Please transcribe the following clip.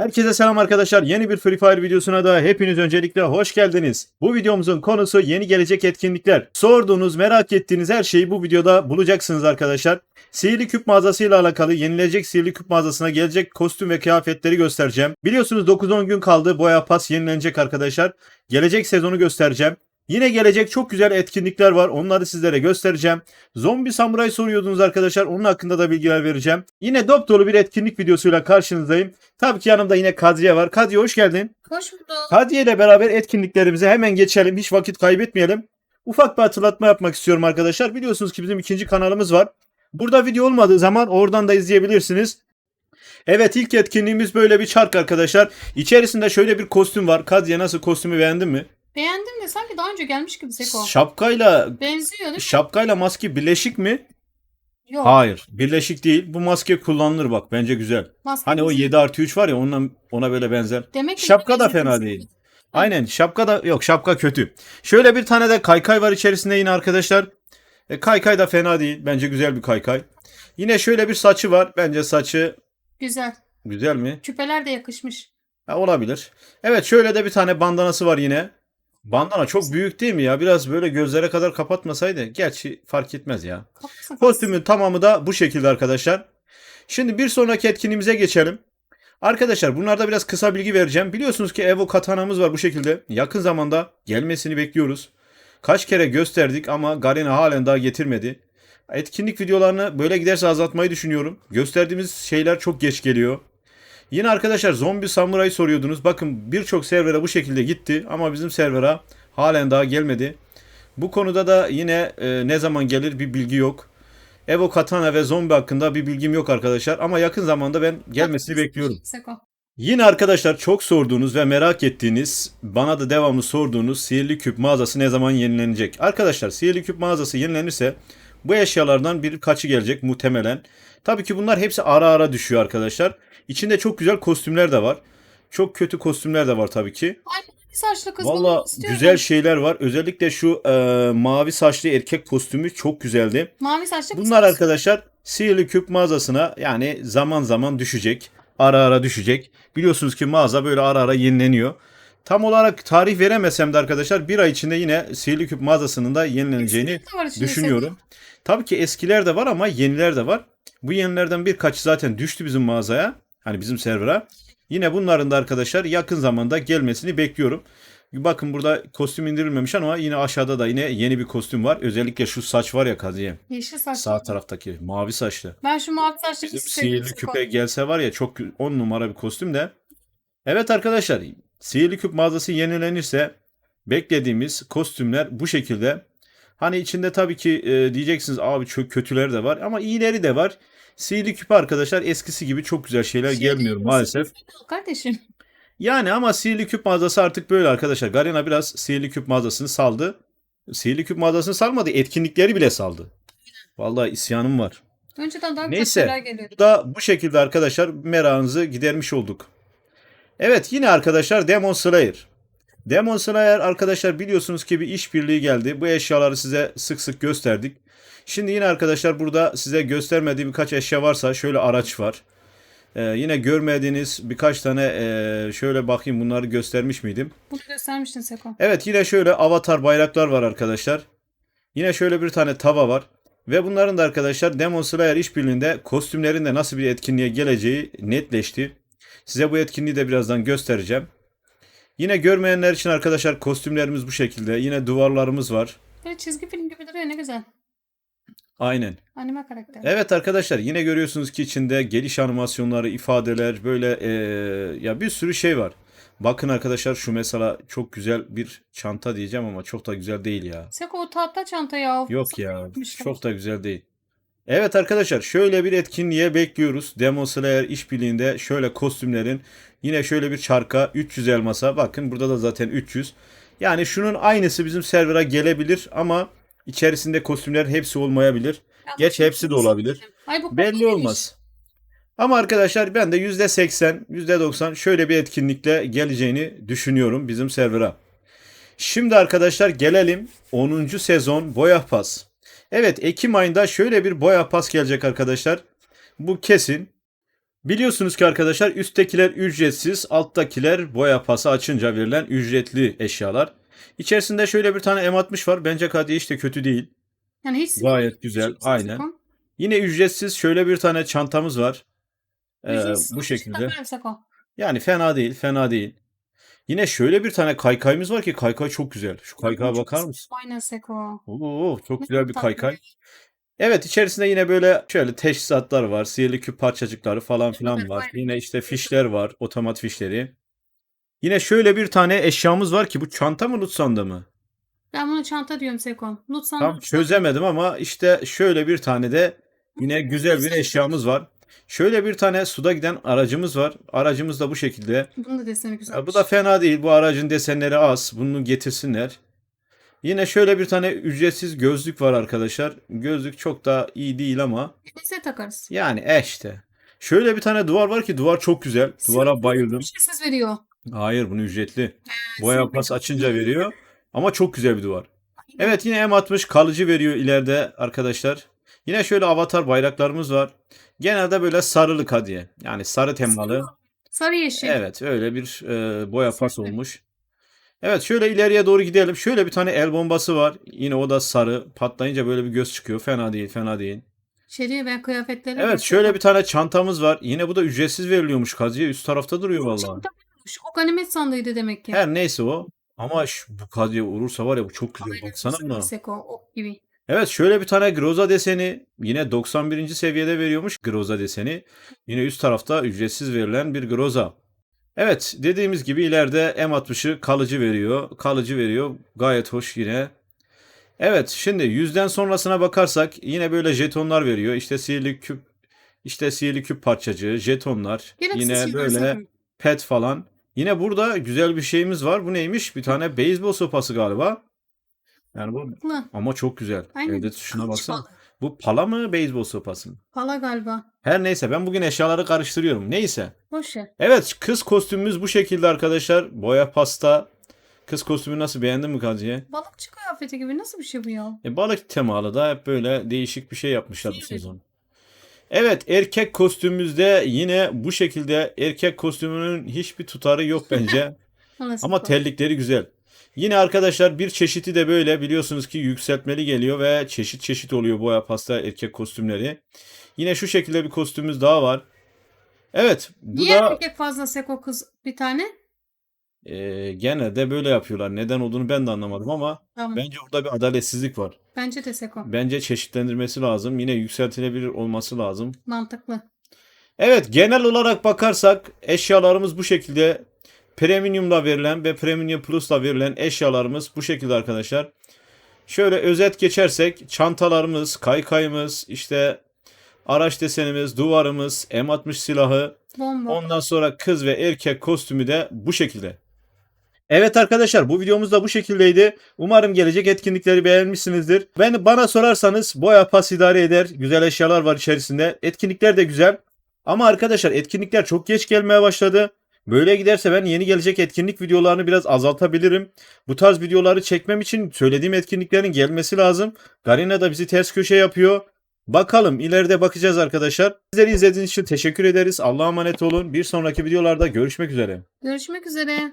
Herkese selam arkadaşlar. Yeni bir Free Fire videosuna da hepiniz öncelikle hoş geldiniz. Bu videomuzun konusu yeni gelecek etkinlikler. Sorduğunuz, merak ettiğiniz her şeyi bu videoda bulacaksınız arkadaşlar. Sihirli küp mağazasıyla alakalı yenilecek sihirli küp mağazasına gelecek kostüm ve kıyafetleri göstereceğim. Biliyorsunuz 9-10 gün kaldı. Boya pas yenilenecek arkadaşlar. Gelecek sezonu göstereceğim. Yine gelecek çok güzel etkinlikler var. Onları sizlere göstereceğim. Zombi samuray soruyordunuz arkadaşlar. Onun hakkında da bilgiler vereceğim. Yine dop dolu bir etkinlik videosuyla karşınızdayım. Tabii ki yanımda yine Kadriye var. Kadriye hoş geldin. Hoş bulduk. Kadriye ile beraber etkinliklerimize hemen geçelim. Hiç vakit kaybetmeyelim. Ufak bir hatırlatma yapmak istiyorum arkadaşlar. Biliyorsunuz ki bizim ikinci kanalımız var. Burada video olmadığı zaman oradan da izleyebilirsiniz. Evet ilk etkinliğimiz böyle bir çark arkadaşlar. İçerisinde şöyle bir kostüm var. Kadriye nasıl kostümü beğendin mi? Beğendim de sanki daha önce gelmiş gibi Seko. Şapkayla Benziyor değil mi? şapkayla maske birleşik mi? Yok. Hayır. Birleşik değil. Bu maske kullanılır bak. Bence güzel. maske Hani o benziyor. 7 artı 3 var ya ondan, ona böyle benzer. Demek ki Şapka da benziyor. fena değil. Aynen şapka da yok şapka kötü. Şöyle bir tane de kaykay var içerisinde yine arkadaşlar. E, kaykay da fena değil. Bence güzel bir kaykay. Yine şöyle bir saçı var. Bence saçı Güzel. güzel mi? Küpeler de yakışmış. Ha, olabilir. Evet şöyle de bir tane bandanası var yine. Bandana çok büyük değil mi ya? Biraz böyle gözlere kadar kapatmasaydı. Gerçi fark etmez ya. Kostümün tamamı da bu şekilde arkadaşlar. Şimdi bir sonraki etkinliğimize geçelim. Arkadaşlar bunlarda biraz kısa bilgi vereceğim. Biliyorsunuz ki Evo katanamız var bu şekilde. Yakın zamanda gelmesini bekliyoruz. Kaç kere gösterdik ama Garena halen daha getirmedi. Etkinlik videolarını böyle giderse azaltmayı düşünüyorum. Gösterdiğimiz şeyler çok geç geliyor. Yine arkadaşlar zombi samuray soruyordunuz. Bakın birçok servere bu şekilde gitti ama bizim servera halen daha gelmedi. Bu konuda da yine e, ne zaman gelir bir bilgi yok. Evo Katana ve zombi hakkında bir bilgim yok arkadaşlar ama yakın zamanda ben gelmesini bekliyorum. Yine arkadaşlar çok sorduğunuz ve merak ettiğiniz, bana da devamlı sorduğunuz sihirli küp mağazası ne zaman yenilenecek? Arkadaşlar sihirli küp mağazası yenilenirse bu eşyalardan birkaçı gelecek muhtemelen. Tabii ki bunlar hepsi ara ara düşüyor arkadaşlar. İçinde çok güzel kostümler de var. Çok kötü kostümler de var tabii ki. Ay saçlı kız Valla güzel şeyler var. Özellikle şu e, mavi saçlı erkek kostümü çok güzeldi. Mavi saçlı kız. Bunlar arkadaşlar sihirli küp mağazasına yani zaman zaman düşecek. Ara ara düşecek. Biliyorsunuz ki mağaza böyle ara ara yenileniyor. Tam olarak tarih veremesem de arkadaşlar bir ay içinde yine sihirli küp mağazasının da yenileneceğini düşünüyorum. Tabii ki eskiler de var ama yeniler de var. Bu yenilerden birkaçı zaten düştü bizim mağazaya. Hani bizim server'a. Yine bunların da arkadaşlar yakın zamanda gelmesini bekliyorum. Bakın burada kostüm indirilmemiş ama yine aşağıda da yine yeni bir kostüm var. Özellikle şu saç var ya Kaziye. Yeşil saçlı. Sağ taraftaki mavi saçlı. Ben şu mavi saçlı Bizim sihirli küpe gelse var ya çok 10 numara bir kostüm de. Evet arkadaşlar sihirli küp mağazası yenilenirse beklediğimiz kostümler bu şekilde. Hani içinde tabii ki e, diyeceksiniz abi çok kötüleri de var ama iyileri de var. Sihirli küpe arkadaşlar eskisi gibi çok güzel şeyler Şey gelmiyor maalesef. Kardeşim. Yani ama sihirli küp mağazası artık böyle arkadaşlar. Garena biraz sihirli küp mağazasını saldı. Sihirli küp mağazasını salmadı. Etkinlikleri bile saldı. Vallahi isyanım var. Önceden daha güzel Neyse. şeyler geliyordu. Bu da bu şekilde arkadaşlar merakınızı gidermiş olduk. Evet yine arkadaşlar Demon Slayer. Demon Slayer arkadaşlar biliyorsunuz ki bir işbirliği geldi. Bu eşyaları size sık sık gösterdik. Şimdi yine arkadaşlar burada size göstermediğim birkaç eşya varsa şöyle araç var. Ee, yine görmediğiniz birkaç tane ee, şöyle bakayım bunları göstermiş miydim? Bunu göstermiştin Seko. Evet yine şöyle avatar bayraklar var arkadaşlar. Yine şöyle bir tane tava var. Ve bunların da arkadaşlar Demon Slayer işbirliğinde kostümlerin de nasıl bir etkinliğe geleceği netleşti. Size bu etkinliği de birazdan göstereceğim. Yine görmeyenler için arkadaşlar kostümlerimiz bu şekilde. Yine duvarlarımız var. Böyle çizgi film gibi duruyor ne güzel. Aynen. Anime karakter. Evet arkadaşlar yine görüyorsunuz ki içinde geliş animasyonları, ifadeler böyle eee, ya bir sürü şey var. Bakın arkadaşlar şu mesela çok güzel bir çanta diyeceğim ama çok da güzel değil ya. Seko o tahta çanta ya. Yok ya. Çok da güzel değil. Evet arkadaşlar şöyle bir etkinliğe bekliyoruz. Demon Slayer işbirliğinde şöyle kostümlerin yine şöyle bir çarka 300 elmasa bakın burada da zaten 300. Yani şunun aynısı bizim server'a gelebilir ama içerisinde kostümler hepsi olmayabilir. Ya, Geç hepsi de olabilir. Ay bu Belli olmaz. Ama arkadaşlar ben de %80, %90 şöyle bir etkinlikle geleceğini düşünüyorum bizim server'a. Şimdi arkadaşlar gelelim 10. sezon Boya Pas. Evet Ekim ayında şöyle bir Boya Pas gelecek arkadaşlar. Bu kesin. Biliyorsunuz ki arkadaşlar üsttekiler ücretsiz, alttakiler boya pası açınca verilen ücretli eşyalar. İçerisinde şöyle bir tane M60 var. Bence Kadiye işte kötü değil. Yani hiç Gayet güzel, Seko. aynen. Yine ücretsiz şöyle bir tane çantamız var. Ee, Ücretsiz bu şekilde. Yani fena değil, fena değil. Yine şöyle bir tane kaykayımız var ki kaykay çok güzel. Şu kaykaya Çok bakar mısın? Aynen Seko. Oo, çok Ne güzel bir tatlı. kaykay. Evet içerisinde yine böyle şöyle teçhizatlar var. Sihirli küp parçacıkları falan filan var. Yine işte fişler var. Otomat fişleri. Yine şöyle bir tane eşyamız var ki bu çanta mı Lutzan'da mı? Ben bunu çanta diyorum Seko. Lütfen. Tam çözemedim ama işte şöyle bir tane de yine güzel bir eşyamız var. Şöyle bir tane suda giden aracımız var. Aracımız da bu şekilde. Bunun da deseni güzel. Bu da fena değil. Bu aracın desenleri az. Bunu getirsinler. Yine şöyle bir tane ücretsiz gözlük var arkadaşlar. Gözlük çok da iyi değil ama Neyse takarız. yani e işte. Şöyle bir tane duvar var ki duvar çok güzel. Duvara bayıldım. Ücretsiz veriyor. Hayır bunu ücretli. Boya pas açınca veriyor. Ama çok güzel bir duvar. Evet yine M60 kalıcı veriyor ileride arkadaşlar. Yine şöyle avatar bayraklarımız var. Genelde böyle sarılı kadiye. Yani sarı temalı. Sarı yeşil. Evet öyle bir e, boya Kesinlikle. olmuş. Evet şöyle ileriye doğru gidelim. Şöyle bir tane el bombası var. Yine o da sarı. Patlayınca böyle bir göz çıkıyor. Fena değil fena değil. Şeriye ben kıyafetleri. Evet şöyle bir tane çantamız var. Yine bu da ücretsiz veriliyormuş kadiye. Üst tarafta duruyor vallahi. Çantamış. O ganimet sandığıydı demek ki. Her neyse o. Ama şu, bu kadiye vurursa var ya bu çok güzel. Baksana buna. Seko. Ok gibi. Evet şöyle bir tane Groza deseni yine 91. seviyede veriyormuş Groza deseni. Yine üst tarafta ücretsiz verilen bir Groza. Evet dediğimiz gibi ileride M60'ı kalıcı veriyor. Kalıcı veriyor. Gayet hoş yine. Evet şimdi yüzden sonrasına bakarsak yine böyle jetonlar veriyor. İşte sihirli küp işte sihirli küp parçacığı, jetonlar, Gereksiz yine böyle pet falan. Yine burada güzel bir şeyimiz var. Bu neymiş? Bir tane beyzbol sopası galiba. Yani bu Haklı. ama çok güzel. Aynen. Evde şuna Kılıç baksana. Bu pala mı beyzbol sopası mı? Pala galiba. Her neyse ben bugün eşyaları karıştırıyorum. Neyse. Boş ver. Evet kız kostümümüz bu şekilde arkadaşlar. Boya pasta. Kız kostümü nasıl beğendin mi Kadriye? Balıkçı kıyafeti gibi nasıl bir şey bu ya? E, balık temalı da hep böyle değişik bir şey yapmışlar bu sezon. Evet erkek kostümümüzde yine bu şekilde erkek kostümünün hiçbir tutarı yok bence. Ama bu? terlikleri güzel. Yine arkadaşlar bir çeşiti de böyle biliyorsunuz ki yükseltmeli geliyor ve çeşit çeşit oluyor boya pasta erkek kostümleri. Yine şu şekilde bir kostümümüz daha var. Evet bu Niye da erkek fazla Seko kız bir tane? e, genelde böyle yapıyorlar. Neden olduğunu ben de anlamadım ama Tamam. bence orada bir adaletsizlik var. Bence de Seko. Bence çeşitlendirmesi lazım. Yine yükseltilebilir olması lazım. Mantıklı. Evet genel olarak bakarsak eşyalarımız bu şekilde. Premium'la verilen ve Premium Plus'la verilen eşyalarımız bu şekilde arkadaşlar. Şöyle özet geçersek çantalarımız, kaykayımız, işte araç desenimiz, duvarımız, M60 silahı, Bomba. ondan sonra kız ve erkek kostümü de bu şekilde. Evet arkadaşlar bu videomuz da bu şekildeydi. Umarım gelecek etkinlikleri beğenmişsinizdir. Ben bana sorarsanız boya pas idare eder. Güzel eşyalar var içerisinde. Etkinlikler de güzel. Ama arkadaşlar etkinlikler çok geç gelmeye başladı. Böyle giderse ben yeni gelecek etkinlik videolarını biraz azaltabilirim. Bu tarz videoları çekmem için söylediğim etkinliklerin gelmesi lazım. Garena da bizi ters köşe yapıyor. Bakalım ileride bakacağız arkadaşlar. Sizleri izlediğiniz için teşekkür ederiz. Allah'a emanet olun. Bir sonraki videolarda görüşmek üzere. Görüşmek üzere.